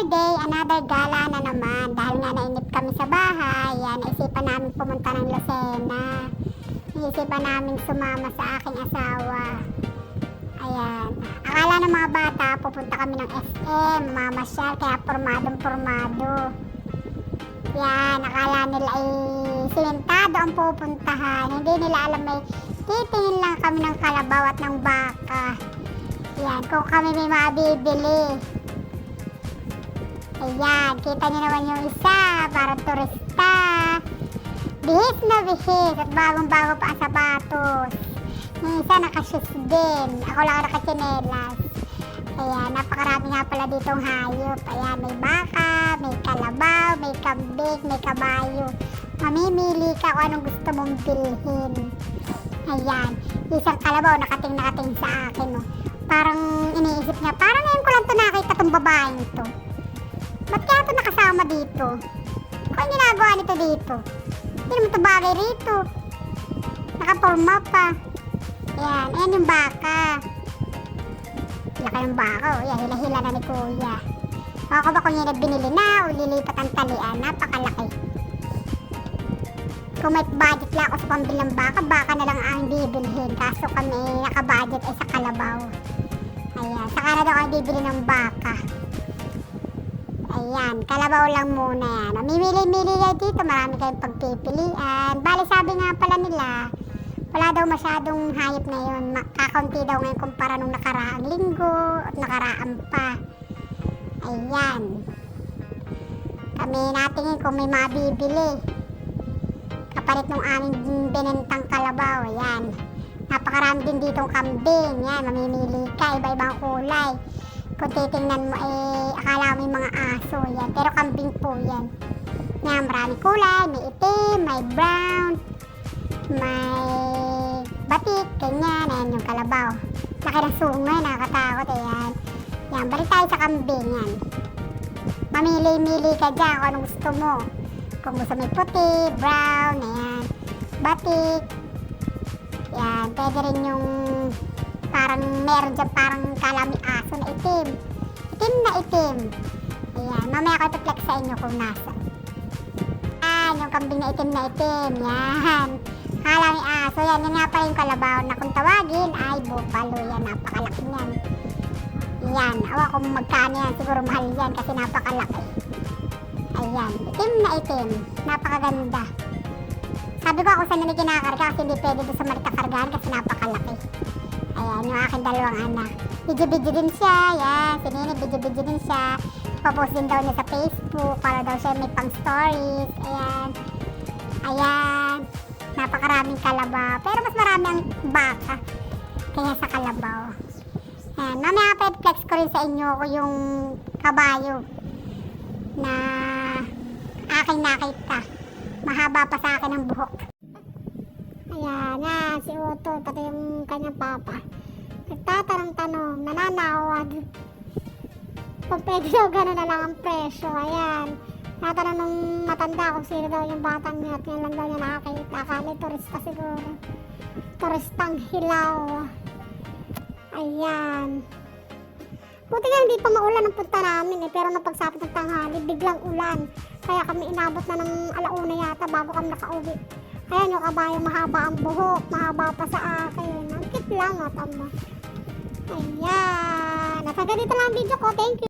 Another day, another gala na naman. Dahil nga nainip kami sa bahay, yan, naisipan namin pumunta ng Lucena. Naisipan namin sumama sa aking asawa. Ayan. Akala ng mga bata, pupunta kami ng SM, mamasyal, kaya pormadong pormado. Yan, akala nila ay simentado ang pupuntahan. Hindi nila alam may titingin lang kami ng kalabaw at ng baka. Yan, kung kami may mabibili. Ayan, kita niyo naman yung isa, parang turista. Bihis na bihis at bagong-bago pa ang sapatos. Yung isa nakashoes din. Ako lang ang nakatsinelas. Ayan, napakarami nga pala ditong hayop. Ayan, may baka, may kalabaw, may kambing, may kabayo. Mamimili ka kung anong gusto mong bilhin. Ayan, isang kalabaw nakating-nakating sa akin. Oh. Parang iniisip niya, parang ngayon ko lang ito nakita tong babaeng to. Nakasama dito? Kung ginagawa nito dito? Hindi naman ito bagay rito. Nakaporma pa. Ayan, ayan yung baka. Laki ng baka, oh. Yan, hila-hila na ni kuya. Ako ba kung yun binili na o lilipat ang talian? Napakalaki. Kung may budget lang ako sa pambili ng baka, baka na lang ang bibilhin. Kaso kami naka-budget ay sa kalabaw. Ayan, saka na daw ang bibili ng baka. Ayan, kalabaw lang muna yan. Mamimili-mili na dito, marami kayong pagpipilian. Bali sabi nga pala nila, wala daw masyadong hayop na yun. Kakaunti daw ngayon kumpara nung nakaraang linggo at nakaraan pa. Ayan. Kami natingin kung may mabibili. Kapalit nung aming binentang kalabaw. Ayan. Napakarami din ditong kambing. Yan, mamimili ka. Iba-ibang kulay. Kung titingnan mo, eh, akala mo yung mga aso. Yan. Pero kambing po yan. Yan, marami kulay. May itim, may brown, may batik, ganyan. Ayan yung kalabaw. Laki ng sungay, nakakatakot. Ayan. Yan, balik tayo sa kambing. Yan. Mamili-mili ka dyan kung anong gusto mo. Kung gusto may puti, brown, ayan. Batik. Yan, pwede rin yung parang meron dyan parang kalami aso na itim. Itim na itim. Ayan, mamaya ko ito-flex sa inyo kung nasa. Yan, yung kambing na itim na itim. Yan. Kalami aso. Yan, yan nga pala yung kalabaw na kung tawagin ay bupalo. Yan, napakalaki niyan. Yan, awa kung magkano yan. Siguro mahal yan kasi napakalaki. Ayan, itim na itim. Napakaganda. Sabi ko ako saan na kinakarga kasi hindi pwede doon sa Marita kargahan kasi napakalaki. Ayan, yung aking dalawang anak. Video-video din siya. Yan, si Nini, video-video din siya. Papost din daw niya sa Facebook para daw siya may pang stories. Ayan. Ayan. Napakaraming kalabaw. Pero mas marami ang baka kaya sa kalabaw. Ayan, mamaya pa flex ko rin sa inyo ko yung kabayo na aking nakita. Mahaba pa sa akin ang buhok. Ayan na, si Otto, pati yung kanyang papa. Nagtatanong-tanong, nananawag. Kung pwede daw gano'n na lang ang presyo. Ayan. Natanong nung matanda kung sino daw yung batang niya at ngayon lang daw niya nakakita. Akala turista siguro. Turistang hilaw. Ayan. Buti nga hindi pa maulan ang punta namin eh. Pero napagsapit ng tanghali, biglang ulan. Kaya kami inabot na ng alauna yata bago kami nakauwi. Ayan yung kabayo, mahaba ang buhok. Mahaba pa sa akin. Ang cute lang, oh, tama. Ayan. Hanggang dito lang ang video ko. Thank you.